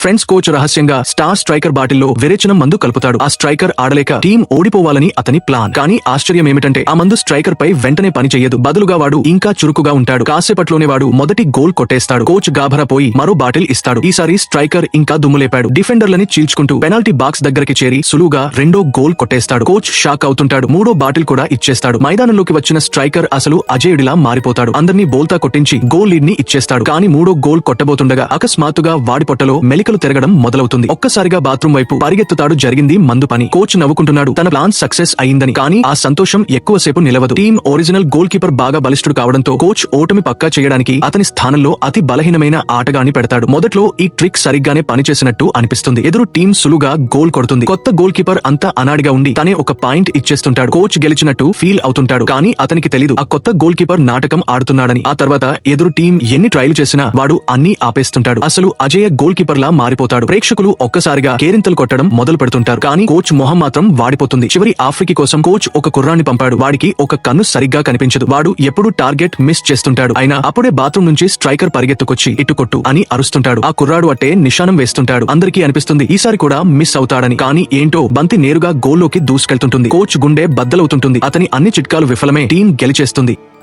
Friends coach రహస్యంగా star striker బాటిల్లో విరేచనం మందు కలుపుతాడు. ఆ స్ట్రైకర్ ఆడలేక టీం ఓడిపోవాలని అతని ప్లాన్ కానీ ఆశ్చర్యం ఏమిటంటే ఆ మందు స్ట్రైకర్ పై వెంటనే పని చేయదు బదులుగా వాడు ఇంకా చురుకుగా ఉంటాడు. కాసేపట్లోనే వాడు మొదటి గోల్ కొట్టేస్తాడు. కోచ్ గాభరా పోయి మరో బాటిల్ ఇస్తాడు. ఈసారి స్ట్రైకర్ ఇంకా దుమ్ములేపాడు. డిఫెండర్లని చీల్చుకుంటూ పెనాల్టీ బాక్స్ దగ్గరికి చేరి సులువుగా రెండో గోల్ కొట్టేస్తాడు. కోచ్ షాక్ అవుతుంటాడు. మూడో బాటిల్ కూడా ఇచ్చేస్తాడు. మైదానంలోకి వచ్చిన స్ట్రైకర్ అసలు అజయుడిలా మారిపోతాడు. అందరినీ బోల్తా కొట్టించి గోల్ లీడ్ని ఇచ్చేస్తాడు. కానీ మూడో గోల్ కొట్టబోతుండగా అకస్మాత్తుగా వాడి పొట్టలో రెక్కలు తిరగడం మొదలవుతుంది. ఒక్కసారిగా బాత్రూమ్ వైపు పరిగెత్తుతాడు జరిగింది మందు పని. కోచ్ నవ్వుకుంటున్నాడు. తన ప్లాన్ సక్సెస్ అయిందని. కానీ ఆ సంతోషం ఎక్కువసేపు నిలవదు. టీం ఒరిజినల్ గోల్ కీపర్ బాగా బలిష్ఠుడు కావడంతో కోచ్ ఓటమి పక్కా చేయడానికి అతని స్థానంలో అతి బలహీనమైన ఆటగాని పెడతాడు. మొదట్లో ఈ ట్రిక్ సరిగ్గానే పనిచేసినట్టు అనిపిస్తుంది. ఎదురు టీం సులుగా గోల్ కొడుతుంది. కొత్త గోల్ కీపర్ అంతా అనాడిగా ఉండి తనే ఒక పాయింట్ ఇచ్చేస్తుంటాడు. కోచ్ గెలిచినట్టు ఫీల్ అవుతుంటాడు. కానీ అతనికి తెలియదు ఆ కొత్త గోల్ కీపర్ నాటకం ఆడుతున్నాడని. ఆ తర్వాత ఎదురు టీం ఎన్ని ట్రైలు చేసినా వాడు అన్ని ఆపేస్తుంటాడు. అసలు అజయ గోల్ కీపర్ లా మారిపోతాడు. ప్రేక్షకులు ఒక్కసారిగా కేరింతలు కొట్టడం మొదలు పెడుతుంటారు. కానీ కోచ్ మొహం మాత్రం వాడిపోతుంది. చివరి ఆఫ్రికీ కోసం కోచ్ ఒక కుర్రాన్ని పంపాడు. వాడికి ఒక కన్ను సరిగ్గా కనిపించదు. వాడు ఎప్పుడు టార్గెట్ మిస్ చేస్తుంటాడు. అయినా అప్పుడే బాత్రూమ్ నుంచి స్ట్రైకర్ పరిగెత్తుకొచ్చి ఇటు కొట్టు అని అరుస్తుంటాడు. ఆ కుర్రాడు అట్టే నిశానం వేస్తుంటాడు. అందరికీ అనిపిస్తుంది ఈసారి కూడా మిస్ అవుతాడని. కానీ ఏంటో బంతి నేరుగా గోల్లోకి దూసుకెళ్తుంటుంది. కోచ్ గుండె బద్దలవుతుంటుంది. అతని అన్ని చిట్కాలు విఫలమే. టీం గెలిచేస్తుంది.